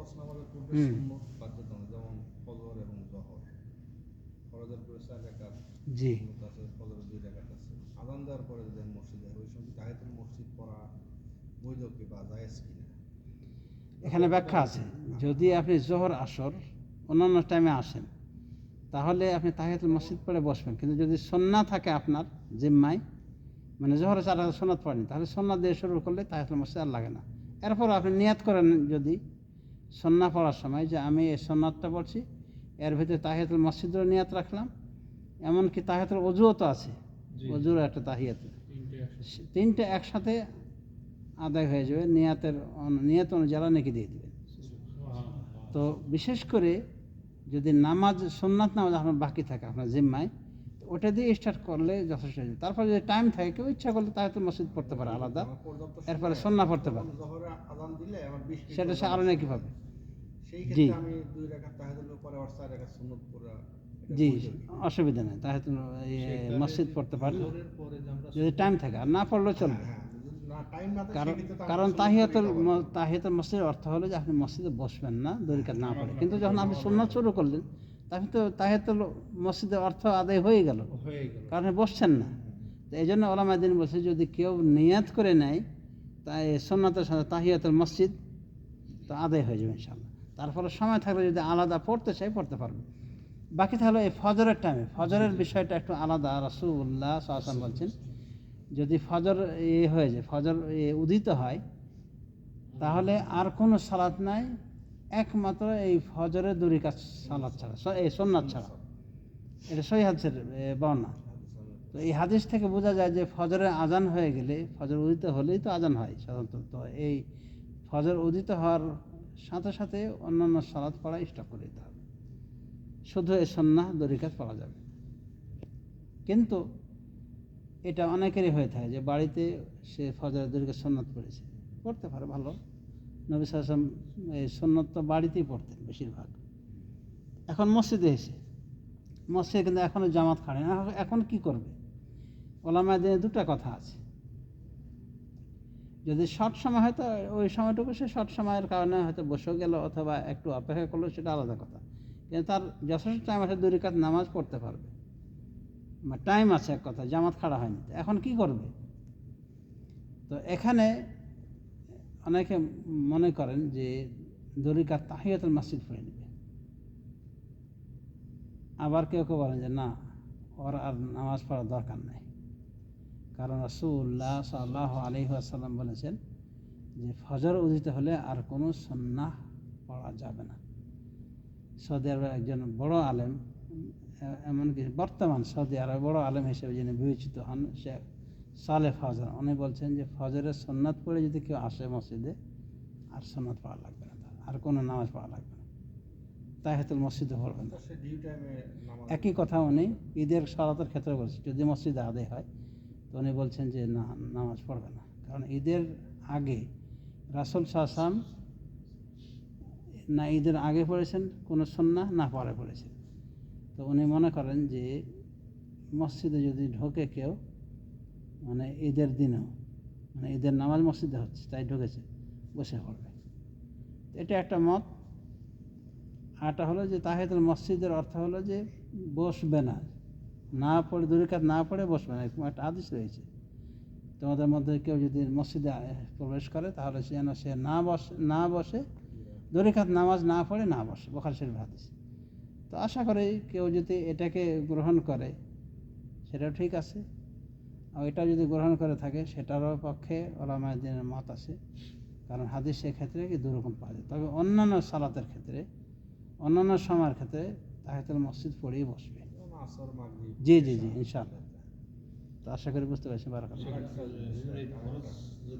ফরজ নামাজের পূর্বে সুন্নত বাধ্যতামূলক যেমন ফজর এবং জহর। ফরজের পরে চার রাকাত জি। আছে ফজরের দুই রাকাত আছে। আজান দেওয়ার পরে যদি মসজিদে ওই সময় মসজিদ পড়া বৈধ কি বা জায়েজ কিনা এখানে ব্যাখ্যা আছে। যদি আপনি জোহর আসর অন্যান্য টাইমে আসেন তাহলে আপনি তাহিয়াতুল মসজিদ পড়ে বসবেন। কিন্তু যদি সন্না থাকে আপনার জিম্মায় মানে জোহরে চার সোনাত পড়েনি তাহলে সন্না দিয়ে শুরু করলে তাহিয়াতুল মসজিদ আর লাগে না। এরপর আপনি নিয়াত করেন যদি সন্না পড়ার সময় যে আমি এই সন্ন্যাতটা পড়ছি এর ভিতরে তাহিয়াতুল মসজিদেরও নিয়াত রাখলাম এমনকি তাহিয়াতুল অজুও তো আছে। অজুর একটা তাহিয়াত। তিনটে একসাথে। আদায় হয়ে যাবে নিয়াতের নিয়াত অনুযায়ী নাকি দিয়ে দেবেন। তো বিশেষ করে যদি নামাজ সোননাথ নামাজ আপনার বাকি থাকে আপনার জিম্মায় ওটা দিয়ে স্টার্ট করলে যথেষ্ট হয়ে যাবে। তারপর যদি টাইম থাকে কেউ ইচ্ছা করলে তাহলে তো মসজিদ পড়তে পারে আলাদা। এরপরে সন্না পড়তে পারে। সেটা সে পরে আরও নামাজ নাকি পাবে জি। পরে জি অসুবিধা নেই। তাহলে তো মসজিদ পড়তে পারেন যদি টাইম থাকে আর না পড়লেও চলবে। হ্যাঁ না থাকে কারণ কারণ তাহিয়াতুল তাহিয়াতুল মসজিদের অর্থ হলো যে আপনি মসজিদে বসবেন না দরিকাত না পড়ে। কিন্তু যখন আপনি সুন্নত শুরু করলেন তাহলে তো তাহিয়াতুল মসজিদের অর্থ আদায় হয়ে গেল। কারণ বসছেন না। তো এই জন্য ওলামাদিন বলছে যদি কেউ নিয়াত করে নেয় তাই সন্ন্যতের সাথে তাহিয়াতুল মসজিদ তো আদায় হয়ে যাবে ইনশাল্লাহ তারপরে সময় থাকলে যদি আলাদা পড়তে চাই পড়তে পারবে। বাকি তাহলে এই ফজরের টাইমে ফজরের বিষয়টা একটু আলাদা। রাসুল্লাহ সাহসান বলছেন যদি ফজর এ হয়ে যায় ফজর এ উদিত হয় তাহলে আর কোনো সালাত নাই একমাত্র এই ফজরের দুরি কাজ সালাদ ছাড়া এই সোননাথ ছাড়া। এটা সহি হাদিসের বর্ণনা। তো এই হাদিস থেকে বোঝা যায় যে ফজরের আজান হয়ে গেলে, ফজর উদিত হলেই তো আজান হয় সাধারণত। তো এই ফজর উদিত হওয়ার সাথে সাথে অন্যান্য সালাদ পড়া স্টপ করে দিতে হবে। শুধু এই সন্না দরিকাত পড়া যাবে। কিন্তু এটা অনেকেরই হয়ে থাকে যে বাড়িতে সে ফজরের দরিকাত সন্ন্যত পড়েছে। পড়তে পারে, ভালো। নবী সাসম এই সন্ন্যত বাড়িতেই পড়তেন বেশিরভাগ। এখন মসজিদে এসে, মসজিদে কিন্তু এখনও জামাত খাড়ে না, এখন কি করবে? ওলামায় দিনে দুটা কথা আছে। যদি শর্ট সময় হয়তো ওই সময়টুকু সে শর্ট সময়ের কারণে হয়তো বসেও গেল অথবা একটু অপেক্ষা করল, সেটা আলাদা কথা। কিন্তু তার যথেষ্ট টাইম আছে, দুই রেখাত নামাজ পড়তে পারবে। টাইম আছে এক কথা, জামাত খাড়া হয়নি। এখন কি করবে? তো এখানে অনেকে মনে করেন যে দরিকাত তাহিয়াতুল মসজিদ পড়ে নেবে। আবার কেউ কেউ বলেন যে না, ওর আর নামাজ পড়ার দরকার নাই। কারণ রাসূলুল্লাহ সাল্লাহ আলহি আসাল্লাম বলেছেন যে ফজর উদিত হলে আর কোনো সন্ন্যাহ পড়া যাবে না। সৌদি আরবের একজন বড় আলেম, এমনকি বর্তমান সৌদি আরবের বড় আলেম হিসেবে যিনি বিবেচিত হন সে সালে ফজর। উনি বলছেন যে ফজরের সন্ন্যাত পড়ে যদি কেউ আসে মসজিদে আর সন্ন্যাত পড়া লাগবে না আর কোনো নামাজ পড়া লাগবে না। তাই হয়তো মসজিদে পড়বে না। একই কথা উনি ঈদের সলাতের ক্ষেত্রে বলছে যদি মসজিদে আদে হয় তো উনি বলছেন যে না নামাজ পড়বে না। কারণ ঈদের আগে রাসুল সাহসাম না ঈদের আগে পড়েছেন কোনো সন্না না পরে পড়েছেন। তো উনি মনে করেন যে মসজিদে যদি ঢোকে কেউ মানে ঈদের দিনেও মানে ঈদের নামাজ মসজিদে হচ্ছে, তাই ঢুকেছে, বসে পড়বে। এটা একটা মত। আরটা হলো যে তাহিদুল মসজিদের অর্থ হলো যে বসবে না। না পড়ে, দুরিকাত না পড়ে বসবে না, এরকম একটা আদেশ রয়েছে। তোমাদের মধ্যে কেউ যদি মসজিদে প্রবেশ করে, তাহলে সে যেন সে না বসে না বসে, দরিকাত নামাজ না পড়ে না বসে, বোখার শরীফ হাদিস। তো আশা করি কেউ যদি এটাকে গ্রহণ করে, সেটাও ঠিক আছে। এটা যদি গ্রহণ করে থাকে, সেটারও পক্ষে ওলামায় দিনের মত আছে। কারণ হাদিস সেক্ষেত্রে কি দুরকম পাওয়া যায়। তবে অন্যান্য সালাতের ক্ষেত্রে, অন্যান্য সময়ের ক্ষেত্রে তাহিতুল মসজিদ পড়েই বসবে। জি জি জি, ইনশাআল্লাহ। তো আশা করি বুঝতে পারছি যদি